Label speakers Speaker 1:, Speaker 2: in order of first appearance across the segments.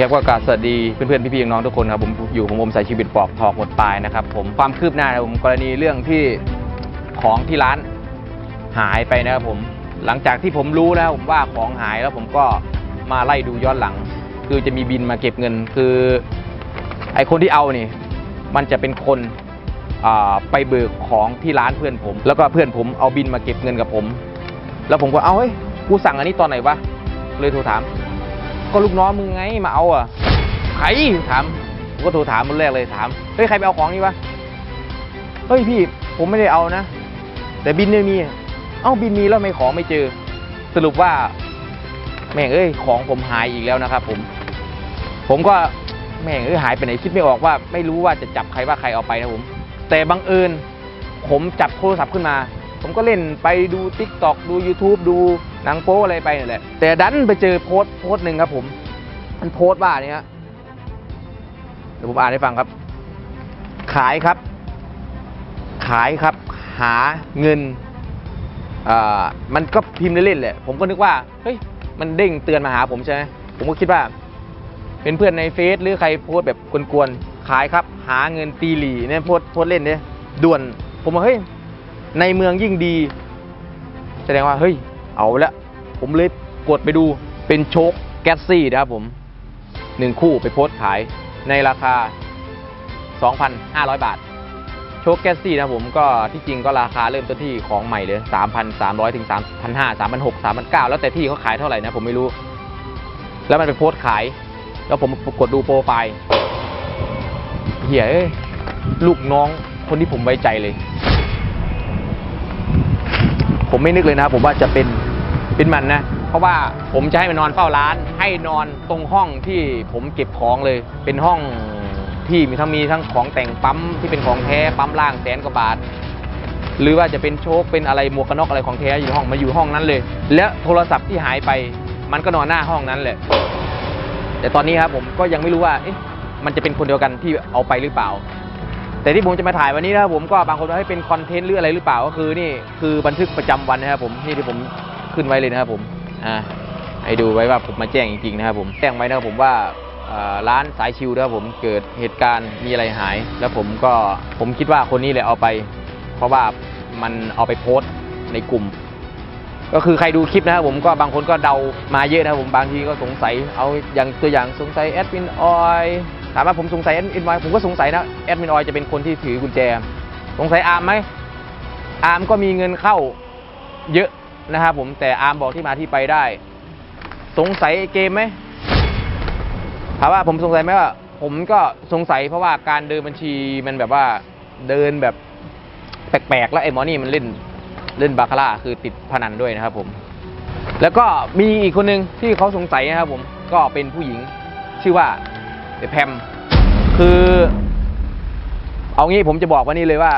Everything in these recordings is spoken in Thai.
Speaker 1: ครับก็กราบสวัสดีเพื่อนๆพี่ๆน้องๆทุกคนครับผมอยู่ผมอมสายชีวิตปอกทอกหมดปลายนะครับผมความคืบหน้าครับผมกรณีเรื่องที่ของที่ร้านหายไปนะครับผมหลังจากที่ผมรู้แล้วผมว่าของหายแล้วผมก็มาไล่ดูย้อนหลัง คือจะมีบินมาเก็บเงิน คือไอคนที่เอานี่ มันจะเป็นคนไปเบิกของที่ร้านเพื่อนผม แล้วก็เพื่อนผมเอาบินมาเก็บเงินกับผม แล้วผมก็เอาเฮ้ยกูสั่งอันนี้ตอนไหนวะเลยโทรถาม ก็ลูกน้องมึงไงมาเอาอะใครถามผมก็โทรถามคนแรกเลยถามเฮ้ยใครไปเอาของนี่วะเฮ้ยพี่ผมไม่ได้เอานะ แต่บินไม่มี เอ้าบินมีแล้วไม่ของไม่เจอ สรุปว่า แม่งเอ้ยของผมหายอีกแล้วนะครับ ผม ผมก็แม่งเอ้ยหายไปไหนคิดไม่ออกว่า ไม่รู้ว่าจะจับใครว่าใครเอาไปนะผม แต่บังเอิญผมจับโทรศัพท์ขึ้นมา ผมก็เล่นไปดู t ิ k t o k ดู YouTube ดู หนังโป๊อะไรไปนี่แหละ แต่ดันไปเจอโพสต์โพสต์หนึ่งครับผม มันโพสต์ว่าเนี่ย เดี๋ยวผมอ่านให้ฟังครับ ขายครับ ขายครับ หาเงินอ่ามันก็พิมพ์เล่นๆแหละ ผมก็นึกว่า เฮ้ย มันเด้งเตือนมาหาผมใช่ไหมผมก็คิดว่า เป็นเพื่อนในเฟซหรือใครโพสต์แบบกวนๆ ขายครับ หาเงินตีหลีเนี่ยโพสต์โพสต์เล่นเนี่ยด่วน ผมว่าเฮ้ย ในเมืองยิ่งดี แสดงว่าเฮ้ย เอาละผมเลยกดไปดูเป็นโชคแก๊สซี่นะครับผมหนึ่งคู่ไปโพสต์ขายในราคา 2,500 บาท โชคแก๊สซี่นะผมก็ที่จริงก็ราคาเริ่มต้นที่ของใหม่เลย 3,300 ถึง 3,500 3,600 3,900 แล้วแต่ที่เขาขายเท่าไหร่นะผมไม่รู้ แล้วมันไปโพสต์ขาย แล้วผมกดดูโปรไฟล์เฮียเอ้ยลูกน้องคนที่ผมไว้ใจเลย ผมไม่นึกเลยนะผมว่าจะเป็น เป็นมันนะ เพราะว่าผมจะให้มันนอนเฝ้าร้าน ให้นอนตรงห้องที่ผมเก็บของเลย เป็นห้องที่มีทั้งมีทั้งของแต่งปั๊มที่เป็นของแท้ปั๊มล่างแสนกว่าบาท หรือว่าจะเป็นโชคเป็นอะไรหมวกกันน็อกอะไรของแท้อยู่ห้องมาอยู่ห้องนั้นเลย และโทรศัพท์ที่หายไปมันก็นอนหน้าห้องนั้นแหละ แต่ตอนนี้ครับผมก็ยังไม่รู้ว่าเอ๊ะมันจะเป็นคนเดียวกันที่เอาไปหรือเปล่า แต่ที่ผมจะมาถ่ายวันนี้นะครับผมก็บางคนว่าให้เป็นคอนเทนต์หรืออะไรหรือเปล่าก็คือนี่คือบันทึกประจำวันนะครับผมนี่ที่ผม ขึ้นไว้เลยนะครับผมอ่าให้ดูไว้ว่าผมมาแจ้งจริงๆนะครับผมแจ้งไว้นะครับผมว่าร้านสายชิวนะครับผมเกิดเหตุการณ์มีอะไรหาย แล้วผมก็ผมคิดว่าคนนี้แหละเอาไป เพราะว่ามันเอาไปโพสต์ในกลุ่ม ก็คือใครดูคลิปนะครับผมก็บางคนก็เดามาเยอะนะครับผมบางทีก็สงสัยเอาอย่างตัวอย่างสงสัยแอดมินออยถามว่าผมสงสัยแอดมินออยผมก็สงสัยนะแอดมินออยจะเป็นคนที่ถือกุญแจ สงสัยอาร์มไหมอาร์มก็มีเงินเข้าเยอะ นะครับผมแต่อาร์มบอกที่มาที่ไปได้ สงสัยเกมไหมถามว่าผมสงสัยไหมว่า ผมก็สงสัยเพราะว่าการเดินบัญชีมันแบบว่าเดินแบบแปลกๆแล้วไอ้หมอนี่มันเล่นเล่นบาคาร่าคือติดพนันด้วยนะครับผม แล้วก็มีอีกคนหนึ่งที่เขาสงสัยนะครับผมก็เป็นผู้หญิงชื่อว่าไอ้แพมคือ เอางี้ผมจะบอกว่านี่เลยว่า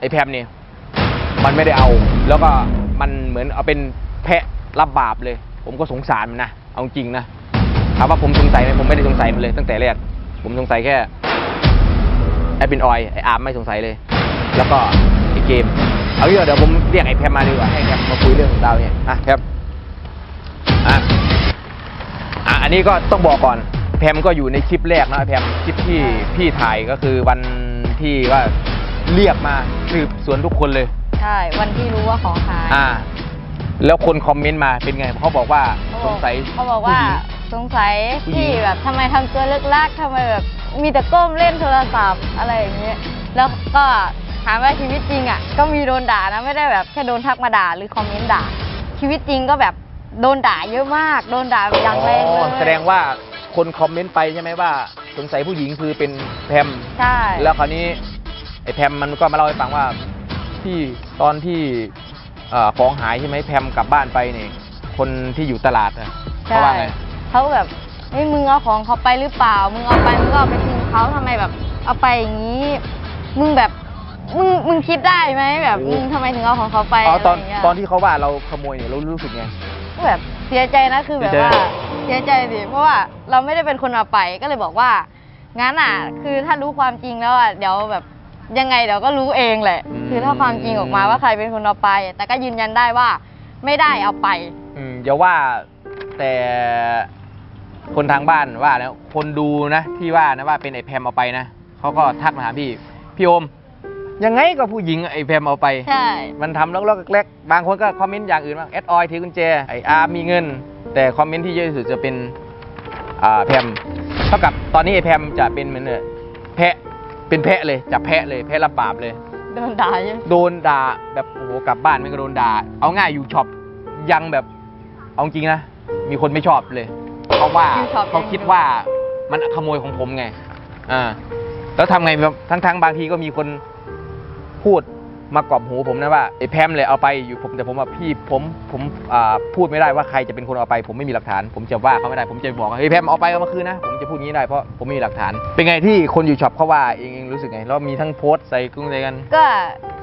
Speaker 1: ไอ้แพมเนี่ยมันไม่ได้เอาแล้วก็ มันเหมือนเอาเป็นแพะรับบาปเลย ผมก็สงสารมันนะ เอาจริงนะถามว่าผมสงสัยไหมผมไม่ได้สงสัยมันเลย ตั้งแต่แรก ผมสงสัยแค่ไอ้เป็นออยไอ้อาร์มไม่สงสัยเลย แล้วก็ไอ้เกม เอางี้เดี๋ยวผมเรียกไอ้แพมมาดีกว่าให้แพมมาคุยเรื่องของเราเนี่ยอะแพมอะอะอันนี้ก็ต้องบอกก่อน แพมก็อยู่ในคลิปแรกนะแพมคลิปที่พี่ถ่ายก็คือวันที่ว่าเรียกมาสืบสวนทุกคนเลย
Speaker 2: ใช่ วันที่รู้ว่าของหาย
Speaker 1: อ่า แล้วคนคอมเมนต์มาเป็นไงเขาบอกว่า
Speaker 2: เขา
Speaker 1: ส
Speaker 2: บองก
Speaker 1: สัย
Speaker 2: เขาบอกว่า
Speaker 1: ผู้หญิง
Speaker 2: สงสัย
Speaker 1: ผู้หญิง
Speaker 2: ที่แบบทำไมทำตัวเลิกลักทำไมแบบมีแต่ก้มเล่นโทรศัพท์อะไรอย่างเงี้ยแล้วก็ถามว่าชีวิตจริงอะก็มีโดนด่านะไม่ได้แบบแค่โดนทักมาด่าหรือคอมเมนต์ด่า ชีวิตจริงก็แบบโดนด่าเยอะมาก โดนด่าแบบอย่างแรงเล
Speaker 1: อ๋อยแสดงว่าคนคอมเมนต์ไปใช่ไหมว่าสงสัยผู้หญิงคือเป็นแพม
Speaker 2: ใช่
Speaker 1: แล้วคราวนี้ไอ้แพมมันก็มาเล่าให้ฟังว่า ที่ตอนที่เอ่อของหายใช่ไหมแพมกลับบ้านไปนี่คนที่อยู่ตลาดอะเขา
Speaker 2: ใช่
Speaker 1: ว่าไง
Speaker 2: เขาแบบเฮ้ยมึงเอาของเขาไปหรือเปล่า มึงเอาไปมึงก็เอาไปคืนเขาทำไมแบบเอาไปอย่างนี้ มึงแบบมึงมึงคิดได้ไหมแบบมึงทำไมถึงเอาของเขาไป
Speaker 1: อ๋อตอนะ
Speaker 2: ไรย่างเงี้ย
Speaker 1: ตอนที่เขาว่าเราขโมยเนี่ยเรารู้สึกไง
Speaker 2: ก็แบบเสียใจนะคือแบบ
Speaker 1: เสียใจ
Speaker 2: ว่าเสียใจดิเพราะว่าเราไม่ได้เป็นคนเอาไปก็เลยบอกว่างั้นอะ คือถ้ารู้ความจริงแล้วอะเดี๋ยวแบบ ยังไงเดี๋ยวก็รู้เองแหละคือถ้าความจริงออกมาว่าใครเป็นคนเอาไป แต่ก็ยืนยันได้ว่าไม่ได้เอาไป
Speaker 1: อืมอย่าว่าแต่คนทางบ้านว่าแล้วคนดูนะที่ว่านะว่าเป็นไอ้แพมเอาไปนะเขาก็ทักมาหาพี่พี่โอมยังไงก็ผู้หญิงไอ้แพมเอาไป
Speaker 2: ใช่
Speaker 1: มันทำล็อกๆแกลกๆบางคนก็คอมเมนต์อย่างอื่นว่าแอดออยถือกุญแจไออาร์มีเงิน แต่คอมเมนต์ที่เยอะที่สุดจะเป็นอ่าแพมเท่ากับตอนนี้ไอแพมจะเป็นเหมือนเนี่ยแพะ เป็นแพะเลยจับแพะเลยแพะรับบาปเลย
Speaker 2: โดนด่าเยอะ
Speaker 1: โดนด่าแบบโอ้โหกลับบ้านไม่ก็โดนด่าเอาง่ายอยู่ช็อปยังแบบเอาจริงนะมีคนไม่ชอบเลยเพราะว่า
Speaker 2: อยู่ช็อป
Speaker 1: เขาคิดว่ามันขโมยของผมไงอ่าแล้วทำไงแบบทั้งๆบางทีก็มีคนพูด มากรอบหูผมนะว่าไอ้แพมเลยเอาไปอยู่ผมแต่ผมว่าพี่ผมผมอ่าพูดไม่ได้ว่าใครจะเป็นคนเอาไป ผมไม่มีหลักฐาน ผมจะว่าเขาไม่ได้ผมจะบอกว่าเฮ้ยแพมเอาไปเอามาคืนนะผมจะพูดงี้ได้เพราะผมไม่มีหลักฐาน เป็นไงที่คนอยู่ช็อปเขาว่าเองเองรู้สึกไงแล้วมีทั้งโพสต์ใส่กุ้งใส่กัน
Speaker 2: ก็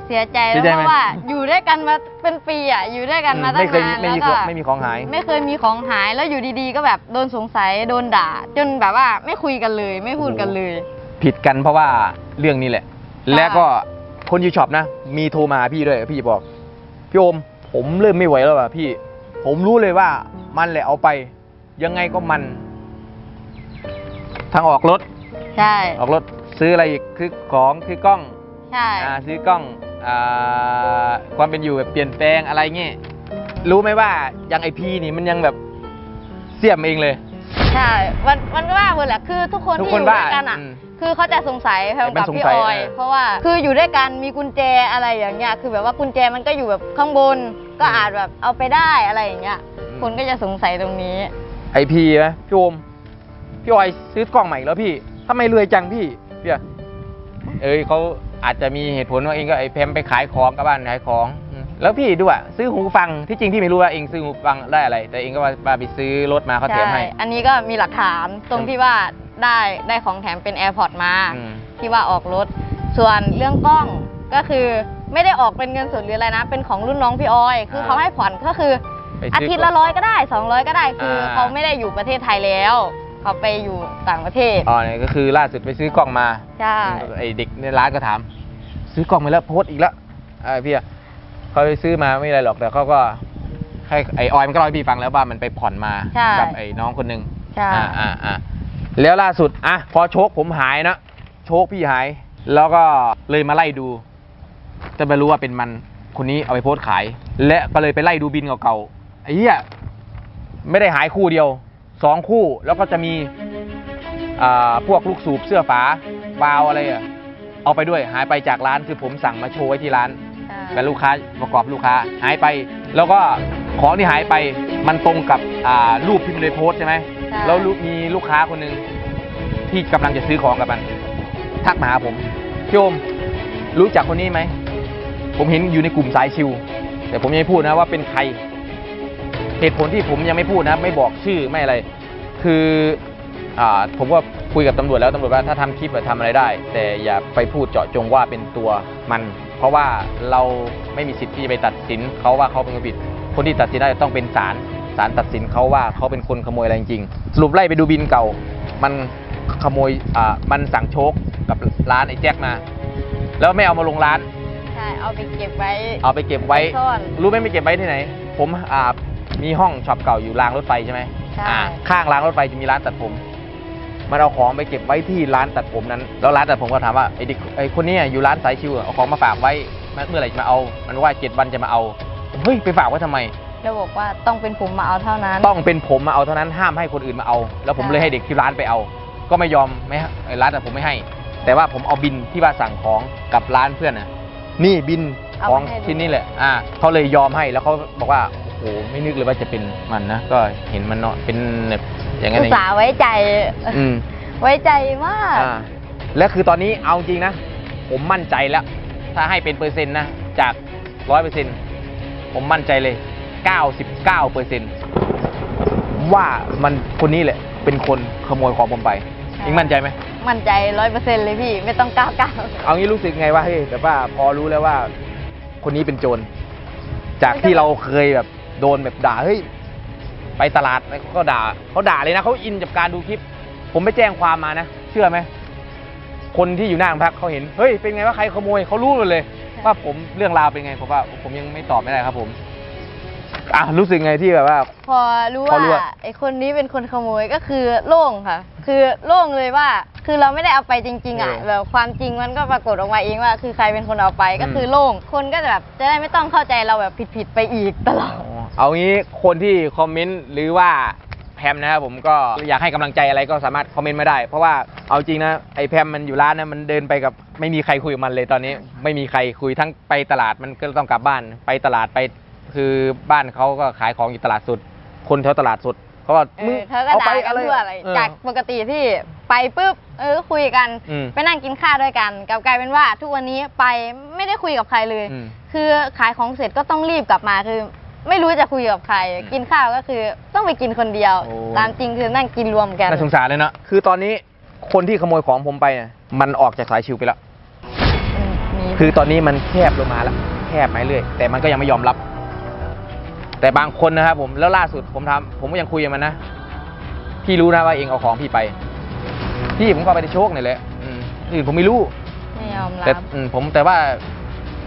Speaker 2: เสียใจ
Speaker 1: เสี
Speaker 2: แล้ว
Speaker 1: ยใจไหม
Speaker 2: เพราะว่าอยู่ด้วยกันมาเป็นปีอะอยู่ด้วยกันมาตั้
Speaker 1: ไม่
Speaker 2: ง
Speaker 1: เคย
Speaker 2: นาน
Speaker 1: ไม่
Speaker 2: แล้ว
Speaker 1: มี
Speaker 2: ก็
Speaker 1: ไม่มีของหาย
Speaker 2: ไม่เคยมีของหายแล้วอยู่ดีๆ ก็แบบโดนสงสัยโดนด่า จนแบบว่าไม่คุยกันเลย ไม่พูดกันเลย
Speaker 1: ผิดกันเพราะว่าเรื่องนี้แหละ
Speaker 2: ใช่
Speaker 1: และก็ คนยูช็อปนะ มีโทรมาหาพี่ด้วย พี่บอก พี่โอม ผมเริ่มไม่ไหวแล้วว่ะพี่ ผมรู้เลยว่ามันแหละเอาไป ยังไงก็มัน ทางออกรถ
Speaker 2: ใช่
Speaker 1: ออกรถซื้ออะไรอีกคือของคือกล้อง
Speaker 2: ใช่
Speaker 1: อ่าซื้อกล้องอ่าความเป็นอยู่แบบเปลี่ยนแปลงอะไรเงี้ยรู้ไหมว่าอย่างไอพีนี่มันยังแบบเสียมเองเลย
Speaker 2: ใช่มันมันก็ว่าหมดแหละคือทุกคน
Speaker 1: ทุก
Speaker 2: ที่
Speaker 1: ค
Speaker 2: อนยู่
Speaker 1: ว่า
Speaker 2: ด้วยกันอะ
Speaker 1: อืม
Speaker 2: คือเขาจะสงสัยแพม
Speaker 1: มั
Speaker 2: กับ
Speaker 1: นสง
Speaker 2: พี่
Speaker 1: สั
Speaker 2: อยอย
Speaker 1: เออ
Speaker 2: เพราะว่าคืออยู่ด้วยกันมีกุญแจอะไรอย่างเงี้ย คือแบบว่ากุญแจมันก็อยู่แบบข้างบน ก็อาจแบบเอาไปได้อะไรอย่างเงี้ย คนก็จะสงสัยตรงนี้
Speaker 1: ไอพีไหมพี่โอมพี่ออยซื้อกล้องใหม่แล้วพี่ทำไมรวยจังพี่พี่อะเอ้ยเขาอาจจะมีเหตุผลว่าเองก็ไอแพมไปขายของกับบ้านขายของอืม แล้วพี่ดูอะซื้อหูฟังที่จริงพี่ไม่รู้ว่าเองซื้อหูฟังได้อะไร แต่เองก็ว่าว่าไปซื้อรถมาเขาแถมให้
Speaker 2: ใช่อันนี้ก็มีหลักฐานตรงที่ว่าได้ได้ของแถมเป็น AirPods มา
Speaker 1: อืม
Speaker 2: ที่ว่าออกรถ ส่วนเรื่องกล้องก็คือไม่ได้ออกเป็นเงินสดหรืออะไรนะ เป็นของรุ่นน้องพี่ออย คือเขาให้ผ่อนก็คือ
Speaker 1: ไป
Speaker 2: อา
Speaker 1: ซื้
Speaker 2: ทิตย์ละร้อยก็ได้สองร้อยก็ได้คืออา เขาไม่ได้อยู่ประเทศไทยแล้ว เขาไปอยู่ต่างประเทศ
Speaker 1: อ๋อเนี่ยก็คือล่าสุดไปซื้อกล้องมา
Speaker 2: ใช่
Speaker 1: ไอเด็กในร้านก็ถาม ซื้อกล้องมาแล้วโพสต์อีกแล้วอ่าพี่อะ เขาไปซื้อมาไม่อะไรหรอกแต่เขาก็ให้ไอออยมันก็เล่าให้พี่ฟังแล้วว่ามันไปผ่อนมา
Speaker 2: ใช่
Speaker 1: กัไอ้น้องคนหนึ่ง
Speaker 2: ใช่
Speaker 1: อ่าอ่าอ่าแล้วล่าสุดอะพอโชคผมหายนะโชคพี่หาย แล้วก็เลยมาไล่ดูจะไปรู้ว่าเป็นมันคนนี้เอาไปโพสต์ขาย และก็เลยไปไล่ดูบินเก่าๆไอ้เหี้ยไม่ได้หายคู่เดียวสองคู่แล้วก็จะมีอ่าพวกลูกสูบเสื้อฝาวาล์วอะไรอะเอาไปด้วยหายไปจากร้านคือผมสั่งมาโชว์ไว้ที่ร้าน
Speaker 2: ใช่
Speaker 1: กับลูกค้าประกอบลูกค้าหายไป แล้วก็ของที่หายไปมันตรงกับอ่ารูปที่มันเลยโพสต์ใช่ไหม
Speaker 2: ใช่
Speaker 1: แล้วลูกมีลูกค้าคนหนึ่งที่กำลังจะซื้อของกับมัน ทักมาหาผมพี่โอมรู้จักคนนี้ไหม ผมเห็นอยู่ในกลุ่มสายชิว แต่ผมยังไม่พูดนะว่าเป็นใคร เหตุผลที่ผมยังไม่พูดนะ ไม่บอกชื่อไม่อะไร คืออ่าผมก็คุยกับตำรวจแล้วตำรวจว่าถ้าทำคลิปอะทำอะไรได้ แต่อย่าไปพูดเจาะจงว่าเป็นตัวมัน เพราะว่าเราไม่มีสิทธิ์ที่จะไปตัดสินเขาว่าเขาเป็นคนผิด คนที่ตัดสินได้ต้องเป็นศาลศาลตัดสินเขาว่าเขาเป็นคนขโมยอะไรจริงๆสรุปไล่ไปดูบินเก่า มันขโมยอ่ามันสั่งโชคกับร้านไอ้แจ็คมา แล้วไม่เอามาลงร้าน
Speaker 2: ใช่เอาไปเก็บไว้
Speaker 1: เอาไปเก็บไว้
Speaker 2: ซ่อน
Speaker 1: รู้ไหมไม่เก็บไว้ที่ไหน ผมอ่ามีห้องช็อปเก่าอยู่รางรถไฟใช่ไหม
Speaker 2: ใช่
Speaker 1: อ่าข้างรางรถไฟจะมีร้านตัดผม มันเอาของไปเก็บไว้ที่ร้านตัดผมนั้น แล้วร้านตัดผมก็ถามว่าไอ้เด็กไอ้คนเนี้ยอยู่ร้านสายชิวอะเอาของมาฝากไว้เมื่อไหร่จะมาเอา มันว่าเจ็ดวันจะมาเอาผมเฮ้ยไปฝากไว้ทำไม
Speaker 2: แล้วบอกว่าต้องเป็นผมมาเอาเท่านั้น
Speaker 1: ต้องเป็นผมมาเอาเท่านั้นห้ามให้คนอื่นมาเอา แล้วผม
Speaker 2: ใช่
Speaker 1: เลยให้เด็กที่ร้านไปเอา ก็ไม่ยอมไม่ให้ไอ้ร้านแต่ผมไม่ให้ แต่ว่าผมเอาบินที่ว่าสั่งของกับร้านเพื่อนน่ะนี่บินของชิ้นนี้แหละอ่าเขาเลยยอมให้แล้วเขาบอกว่า โอ้โหไม่นึกเลยว่าจะเป็นมันนะก็เห็นมันเนาะเป็นแบบอย่างนั้น
Speaker 2: อุ
Speaker 1: อ
Speaker 2: ต
Speaker 1: ย่าง
Speaker 2: ส่า
Speaker 1: นี้
Speaker 2: ห์ไว้ใจ
Speaker 1: อืม
Speaker 2: ไว้ใจมาก
Speaker 1: อ่าและคือตอนนี้เอาจริงนะ ผมมั่นใจแล้ว ถ้าให้เป็นเปอร์เซ็นต์นะ จากร้อยเปอร์เซ็นต์ผมมั่นใจเลย99เปอร์เซ็นต์ว่ามันคนนี้แหละเป็นคนขโมยของผมไป
Speaker 2: ใช่
Speaker 1: อิงมั่นใจไหม
Speaker 2: มั่นใจร้อยเปอร์เซ็นต์เลยพี่ ไม่ต้องก้าวก้าว
Speaker 1: เอางี้รู้สึกไงว่าเฮ้ยแบบว่าพอรู้แล้วว่า คนนี้เป็นโจร จากที่เราเคยแบบ โดนแบบด่าเฮ้ยไปตลาดแล้วเขาก็ด่าเขาด่าเลยนะเขาอินกับการดูคลิป ผมไปแจ้งความมานะเชื่อไหมคนที่อยู่หน้าโรงพักเขาเห็นเฮ้ยเป็นไงว่าใครขโมยเขารู้หมดเลย ว่าผมเรื่องราวเป็นไงผมว่าผมยังไม่ตอบไม่ได้ครับผมอะรู้สึกไงที่แบบว่า
Speaker 2: พอรู้
Speaker 1: พอรู้
Speaker 2: ว่า
Speaker 1: ว่า
Speaker 2: ไอคนนี้เป็นคนขโมยก็คือโล่งค่ะ คือโล่งเลยว่า คือเราไม่ได้เอาไปจริง ๆอะ
Speaker 1: เออ
Speaker 2: แบบความจริงมันก็ปรากฏออกมาเองว่า คือใครเป็นคนเอาไปก็
Speaker 1: อืม
Speaker 2: คือโล่งคนก็จะแบบจะได้ไม่ต้องเข้าใจเราแบบผิดๆไปอีกตลอด
Speaker 1: เอางี้คนที่คอมเมนต์หรือว่าแพมนะครับผมก็อยากให้กำลังใจอะไรก็สามารถคอมเมนต์มาได้ เพราะว่าเอาจริงนะไอ้แพมมันอยู่ร้านนะมันเดินไปกับไม่มีใครคุยกับมันเลยตอนนี้ ไม่มีใครคุยทั้งไปตลาดมันก็ต้องกลับบ้าน ไปตลาดไปคือบ้านเขาก็ขายของอยู่ตลาดสดคนแถวตลาดสดเขาก็
Speaker 2: เอ
Speaker 1: มึง
Speaker 2: อเขาก็
Speaker 1: เอา
Speaker 2: ด่า
Speaker 1: ไป
Speaker 2: กัน
Speaker 1: อะไร
Speaker 2: ทั่วอะไร
Speaker 1: เออ
Speaker 2: จากปกติที่ไปปุ๊บเออคุยกัน
Speaker 1: อืม
Speaker 2: ไปนั่งกินข้าวด้วยกันกลับกลายเป็นว่าทุกวันนี้ไปไม่ได้คุยกับใครเลย
Speaker 1: อืม
Speaker 2: คือขายของเสร็จก็ต้องรีบกลับมาคือ ไม่รู้จะคุยกับใคร
Speaker 1: อืม
Speaker 2: กินข้าวก็คือต้องไปกินคนเดียว
Speaker 1: โอ้
Speaker 2: ตามจริงคือนั่งกินรวมกัน
Speaker 1: น่าสงสารเลยเนาะคือตอนนี้คนที่ขโมยของผมไปเนี่ยมันออกจากสายชิวไปแล้ว
Speaker 2: อืมมี
Speaker 1: คือตอนนี้มันแคบลงมาแล้วแคบมาเรื่อยแต่มันก็ยังไม่ยอมรับ แต่บางคนนะครับผมแล้วล่าสุดผมทำผมก็ยังคุยกับมันนะพี่รู้นะว่าเองเอาของพี่ไปพี่ผมก็เอาไปในโชคนี่แหละอืมอื่นผมไม่รู้
Speaker 2: ไม่ยอม
Speaker 1: แต่
Speaker 2: รับ
Speaker 1: อืมผมแต่ว่า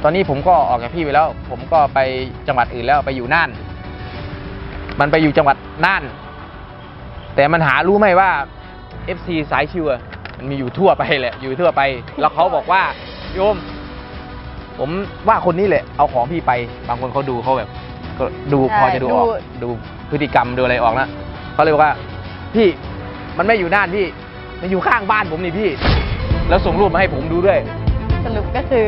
Speaker 1: ตอนนี้ผมก็ออกจากพี่ไปแล้ว ผมก็ไปจังหวัดอื่นแล้วไปอยู่น่าน มันไปอยู่จังหวัดน่าน แต่มันหารู้ไหมว่า FC สายชิวอะมันมีอยู่ทั่วไปแหละอยู่ทั่วไป แล้วเขาบอกว่าโยม ผมว่าคนนี้แหละ เอาของพี่ไป บางคนเขาดูเขาแบบ ก็ดู
Speaker 2: ใช่
Speaker 1: พอจะดูออก
Speaker 2: ดู
Speaker 1: ดูพฤติกรรมดูอะไรออกนะเขาเลยบอกว่า พี่มันไม่อยู่น่านพี่ มันอยู่ข้างบ้านผมนี่พี่ แล้วส่งรูปมาให้ผมดูด้วย
Speaker 2: สรุปก็คือ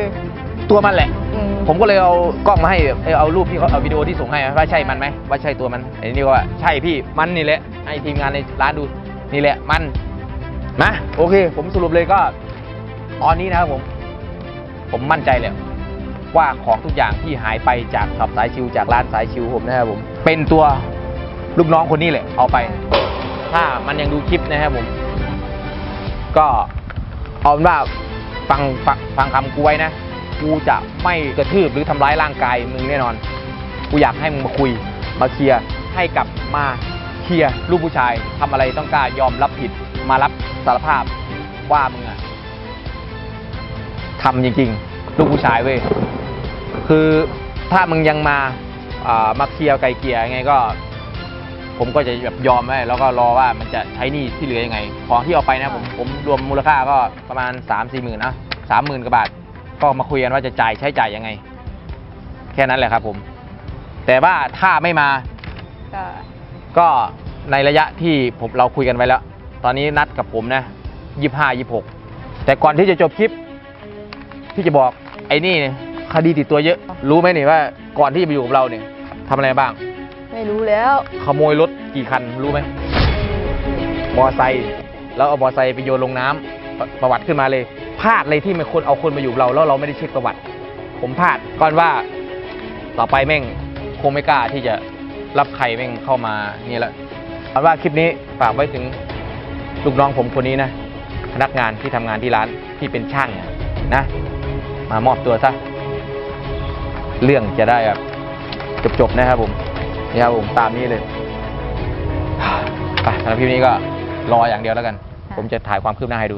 Speaker 1: ตัวมันแหละ
Speaker 2: อืม
Speaker 1: ผมก็เลยเอากล้องมาให้เออเอารูปที่เขาเอาวิดีโอที่ส่งให้ว่าใช่มันไหมว่าใช่ตัวมันไอ้นี่ก็ว่าใช่พี่มันนี่แหละให้ทีมงานในร้านดูนี่แหละมันนะโอเค ผมสรุปเลยก็ตอนนี้นะครับผม ผมมั่นใจเลยว่าของทุกอย่างที่หายไปจากช็อปสายชิวจากร้านสายชิวผมนะครับผม เป็นตัวลูกน้องคนนี้แหละเอาไป ถ้ามันยังดูคลิปนะครับผม ก็เอาเป็นว่าฟังฟังฟังคำกูไว้นะ กูจะไม่กระทืบหรือทำร้ายร่างกายมึงแน่นอน กูอยากให้มึงมาคุย มาเคลียร์ให้กลับมาเคลียร์ลูกผู้ชายทำอะไรต้องกล้ายอมรับผิด มารับสารภาพว่ามึงอะทำจริงๆ ลูกผู้ชายเว้ยคือถ้ามึงยังมาอ่ามาเคลียร์ไกลเกลี่ยยังไงก็ ผมก็จะแบบยอมไว้แล้วก็รอว่ามันจะใช้หนี้ที่เหลือยังไง ของที่เอาไปนะผมผมรวมมูลค่าก็ประมาณ3ามสี่หมื่นนะสามหมื่นกว่าบาท ก็มาคุยกันว่าจะจ่ายใช้จ่ายยังไง แค่นั้นแหละครับผม แต่ว่าถ้าไม่มา
Speaker 2: ก็
Speaker 1: ก็ในระยะที่ผมเราคุยกันไว้แล้ว ตอนนี้นัดกับผมนะยี่ห้ายี่หกแต่ก่อนที่จะจบคลิปพี่จะบอกไอ้นี่เนี่ยคดีติดตัวเยอะ รู้ไหมนี่ว่าก่อนที่จะมาอยู่กับเราเนี่ยทำอะไรบ้าง
Speaker 2: ไม่รู้แล้ว
Speaker 1: ขโมยรถกี่คันรู้ไหมมอไซค์แล้วเอามอไซค์ไปโยนลงน้ำประประวัติขึ้นมาเลย พลาดเลยที่มันคนเอาคนมาอยู่เราแล้วเราไม่ได้เช็คประวัติ ผมพลาดก่อนว่าต่อไปแม่งคงไม่กล้าที่จะรับใครแม่งเข้ามานี่แหละเอาว่าคลิปนี้ฝากไว้ถึงลูกน้องผมคนนี้นะ พนักงานที่ทำงานที่ร้านที่เป็นช่างนะ มามอบตัวซะเรื่องจะได้แบบจบๆนะครับผมนี่ครับผมตามนี้เลยไปสำหรับคลิปนี้ก็รออย่างเดียวแล้วกัน ผมจะถ่ายความคืบหน้าให้ดู